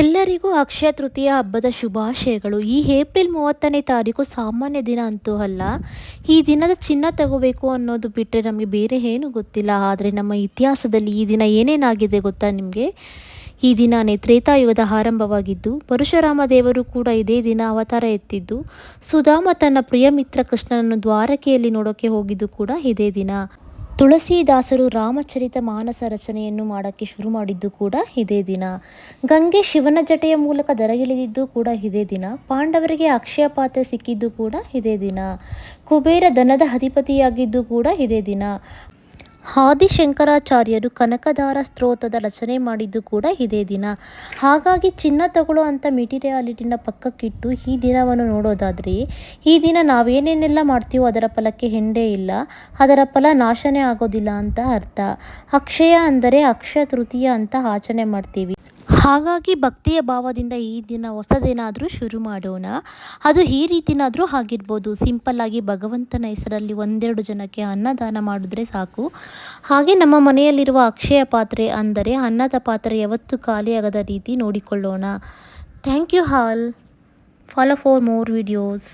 ಎಲ್ಲರಿಗೂ ಅಕ್ಷಯ ತೃತೀಯ ಹಬ್ಬದ ಶುಭಾಶಯಗಳು. ಈ ಏಪ್ರಿಲ್ ಮೂವತ್ತನೇ ತಾರೀಕು ಸಾಮಾನ್ಯ ದಿನ ಅಂತೂ ಅಲ್ಲ, ಈ ದಿನದ ಚಿನ್ನ ತಗೋಬೇಕು ಅನ್ನೋದು ಬಿಟ್ಟರೆ ನಮಗೆ ಬೇರೆ ಏನು ಗೊತ್ತಿಲ್ಲ. ಆದರೆ ನಮ್ಮ ಇತಿಹಾಸದಲ್ಲಿ ಈ ದಿನ ಏನೇನಾಗಿದೆ ಗೊತ್ತಾ ನಿಮಗೆ? ಈ ದಿನನೇ ತ್ರೇತಾಯುಗದ ಆರಂಭವಾಗಿದ್ದು, ಪರಶುರಾಮ ದೇವರು ಕೂಡ ಇದೇ ದಿನ ಅವತಾರ ಎತ್ತಿದ್ದು, ಸುಧಾಮ ತನ್ನ ಪ್ರಿಯ ಮಿತ್ರ ಕೃಷ್ಣನನ್ನು ದ್ವಾರಕೆಯಲ್ಲಿ ನೋಡೋಕೆ ಹೋಗಿದ್ದು ಕೂಡ ಇದೇ ದಿನ. ತುಳಸಿದಾಸರು ರಾಮಚರಿತ ಮಾನಸ ರಚನೆಯನ್ನು ಮಾಡೋಕ್ಕೆ ಶುರು ಮಾಡಿದ್ದು ಕೂಡ ಇದೇ ದಿನ. ಗಂಗೆ ಶಿವನ ಜಟೆಯ ಮೂಲಕ ದರಗಿಳಿದಿದ್ದು ಕೂಡ ಇದೇ ದಿನ. ಪಾಂಡವರಿಗೆ ಅಕ್ಷಯ ಪಾತ್ರೆ ಸಿಕ್ಕಿದ್ದು ಕೂಡ ಇದೇ ದಿನ. ಕುಬೇರ ದನದ ಅಧಿಪತಿಯಾಗಿದ್ದು ಕೂಡ ಇದೇ ದಿನ. ಆದಿಶಂಕರಾಚಾರ್ಯರು ಕನಕದಾರ ಸ್ತೋತ್ರದ ರಚನೆ ಮಾಡಿದ್ದು ಕೂಡ ಇದೇ ದಿನ. ಹಾಗಾಗಿ ಚಿನ್ನ ತಗೊಳ್ಳೋ ಅಂಥ ಮೆಟೀರಿಯಾಲಿಟಿನ ಪಕ್ಕಕ್ಕಿಟ್ಟು ಈ ದಿನವನ್ನು ನೋಡೋದಾದರೆ, ಈ ದಿನ ನಾವೇನೇನೆಲ್ಲ ಮಾಡ್ತೀವೋ ಅದರ ಫಲಕ್ಕೆ ಹೆಂಡೇ ಇಲ್ಲ. ಅದರ ಫಲ ನಾಶನೇ ಆಗೋದಿಲ್ಲ ಅಂತ ಅರ್ಥ. ಅಕ್ಷಯ ಅಂದರೆ ಅಕ್ಷಯ ತೃತೀಯ ಅಂತ ಆಚರಣೆ ಮಾಡ್ತೀವಿ. ಹಾಗಾಗಿ ಭಕ್ತಿಯ ಭಾವದಿಂದ ಈ ದಿನ ಹೊಸದೇನಾದರೂ ಶುರು ಮಾಡೋಣ. ಅದು ಈ ರೀತಿನಾದರೂ ಆಗಿರ್ಬೋದು. ಸಿಂಪಲ್ಲಾಗಿ ಭಗವಂತನ ಹೆಸರಲ್ಲಿ ಒಂದೆರಡು ಜನಕ್ಕೆ ಅನ್ನದಾನ ಮಾಡಿದ್ರೆ ಸಾಕು. ಹಾಗೆ ನಮ್ಮ ಮನೆಯಲ್ಲಿರುವ ಅಕ್ಷಯ ಪಾತ್ರೆ ಅಂದರೆ ಅನ್ನದ ಪಾತ್ರೆ ಯಾವತ್ತೂ ಖಾಲಿಯಾಗದ ರೀತಿ ನೋಡಿಕೊಳ್ಳೋಣ. Thank you all. Follow for more videos